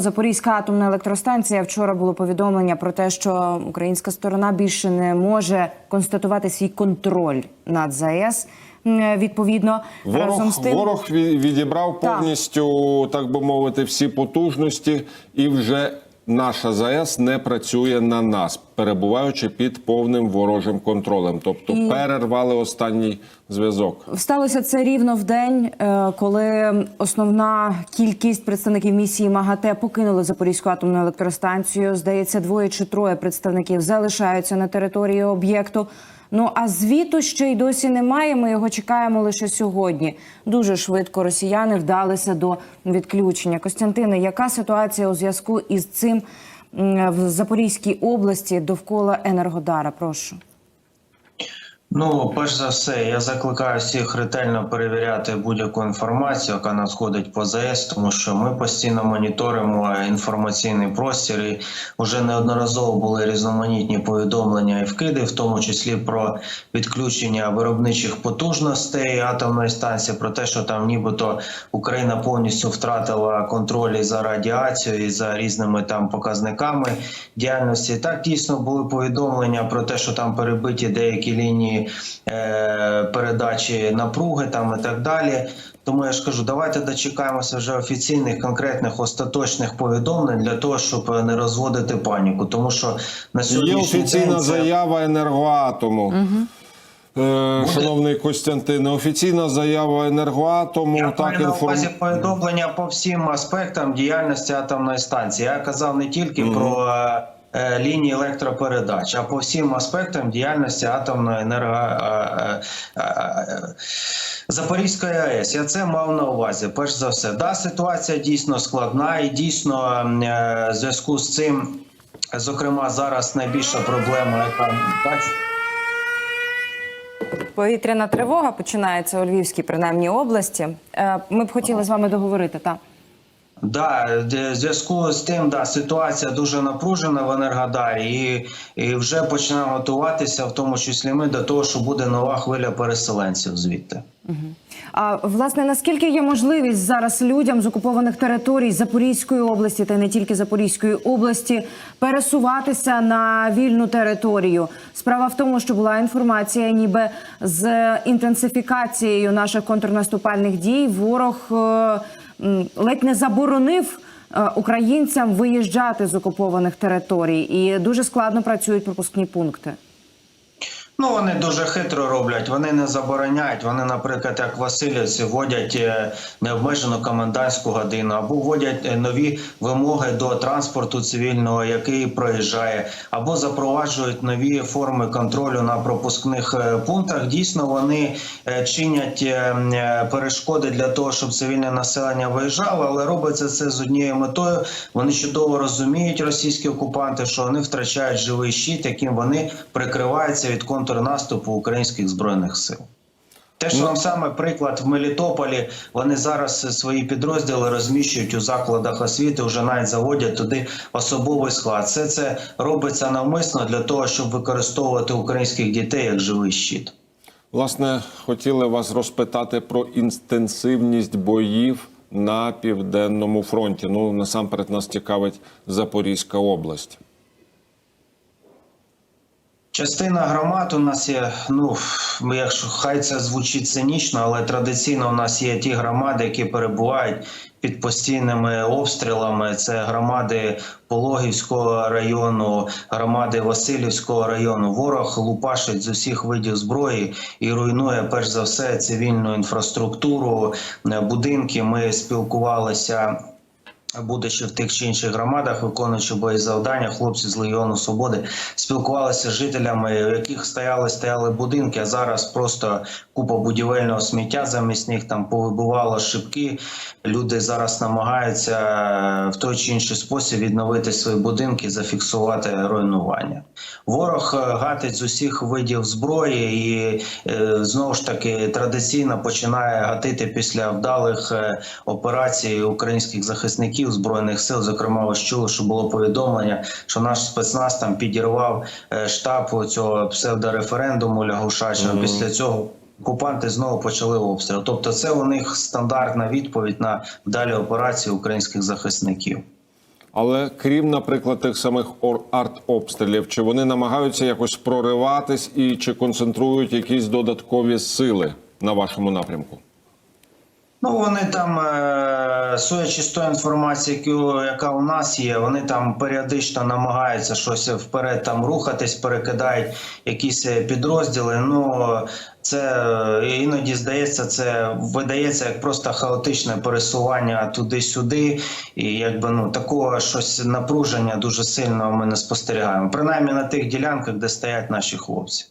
Запорізька атомна електростанція вчора було повідомлення про те, що українська сторона більше не може констатувати свій контроль над ЗАЕС. Відповідно, Відповідно, разом з тим ворог відібрав відібрав Так. повністю, так би мовити, всі потужності, і вже наша ЗАЕС не працює на нас, перебуваючи під повним ворожим контролем. Тобто І- перервали останній зв'язок. Сталося це рівно в день, е, коли основна кількість представників місії МАГАТЕ покинули Запорізьку атомну електростанцію. Здається, двоє чи троє представників залишаються на території об'єкту. Ну а звіту ще й досі немає. Ми його чекаємо лише сьогодні. Дуже швидко росіяни вдалися до відключення. Костянтине, яка ситуація у зв'язку із цим в Запорізькій області довкола Енергодара? Прошу. Ну, перш за все, я закликаю всіх ретельно перевіряти будь-яку інформацію, яка надходить по ЗАЕС, тому що ми постійно моніторимо інформаційний простір. І вже неодноразово були різноманітні повідомлення і вкиди, в тому числі про відключення виробничих потужностей атомної станції, про те, що там нібито Україна повністю втратила контроль за радіацією і за різними там показниками діяльності. Так дійсно були повідомлення про те, що там перебиті деякі лінії е, передачі напруги там і так далі. Тому я ж кажу, давайте дочекаємося вже офіційних, конкретних, остаточних повідомлень для того, щоб не розводити паніку. Тому що на Є сьогоднішній офіційна день це... заява енергоатому. Е, Шановний Костянтин, офіційна заява енергоатому. Я так маю на увазі повідомлення по всім аспектам діяльності атомної станції. Я казав не тільки про е, е, лінії електропередач, а по всім аспектам діяльності атомної енерго. е, е, е, Запорізької АЕС, я це мав на увазі. Перш за все, да, ситуація дійсно складна, і дійсно е, в зв'язку з цим, зокрема, зараз найбільша проблема, яка бачите, Повітряна тривога починається у Львівській, принаймні області. Е, Ми б хотіли з вами договорити. Так. Да, в зв'язку з тим, да, ситуація дуже напружена в Енергодарі, і, і вже починаємо готуватися, в тому числі ми до того, що буде нова хвиля переселенців звідти. А власне, наскільки є можливість зараз людям з окупованих територій Запорізької області та не тільки Запорізької області пересуватися на вільну територію? Справа в тому, що була інформація, ніби з інтенсифікацією наших контрнаступальних дій ворог е, ледь не заборонив. е, Українцям виїжджати з окупованих територій і дуже складно працюють пропускні пункти. Ну, вони дуже хитро роблять, вони не забороняють. Вони, наприклад, як Васильівці, вводять е, необмежену комендантську годину або вводять е, нові вимоги до транспорту цивільного, який проїжджає, або запроваджують нові форми контролю на пропускних е, пунктах. Дійсно, вони чинять перешкоди для того, щоб цивільне населення виїжджало, але робиться це з однією метою. Вони чудово розуміють російські окупанти, що вони втрачають живий щит, яким вони прикриваються від контрнаступу українських збройних сил. Те, що вам саме приклад в Мелітополі, вони зараз свої підрозділи розміщують у закладах освіти, вже навіть заводять туди особовий склад. Все це робиться навмисно для того, щоб використовувати українських дітей як живий щит. Власне, хотіли вас розпитати про інтенсивність боїв на південному фронті. Ну, насамперед нас цікавить Запорізька область. Частина громад у нас є. Ну якщо хай це звучить цинічно, але традиційно у нас є ті громади, які перебувають під постійними обстрілами. Це громади Пологівського району, громади Васильівського району. Ворог лупашить з усіх видів зброї і руйнує перш за все цивільну інфраструктуру, е, будинки. Ми спілкувалися. Будучи в тих чи інших громадах, виконуючи бої завдання, хлопці з Легіону Свободи спілкувалися з жителями, у яких стояли стояли будинки. А зараз просто купа будівельного сміття замість них там повибивало шибки. Люди зараз намагаються е, в той чи інший спосіб відновити свої будинки, зафіксувати руйнування. Ворог е, гатить з усіх видів зброї і е, знову ж таки традиційно починає гатити після вдалих операцій українських захисників збройних сил. Зокрема, ж чули, що було повідомлення, що наш спецназ там підірвав е, штаб цього псевдореферендуму Лягушачого. Після цього. Окупанти знову почали обстріл. Тобто, це у них стандартна відповідь на вдалі операції українських захисників. Але крім, наприклад, тих самих артобстрілів, чи вони намагаються якось прориватись і чи концентрують якісь додаткові сили на вашому напрямку? Ну, вони там, е, судячи з тої інформації, яка у нас є, вони там періодично намагаються щось вперед там рухатись, перекидають якісь е, підрозділи. Ну це е, іноді здається, це видається як просто хаотичне пересування туди-сюди, і якби ну такого щось напруження дуже сильно ми не спостерігаємо. Принаймні на тих ділянках, де стоять наші хлопці.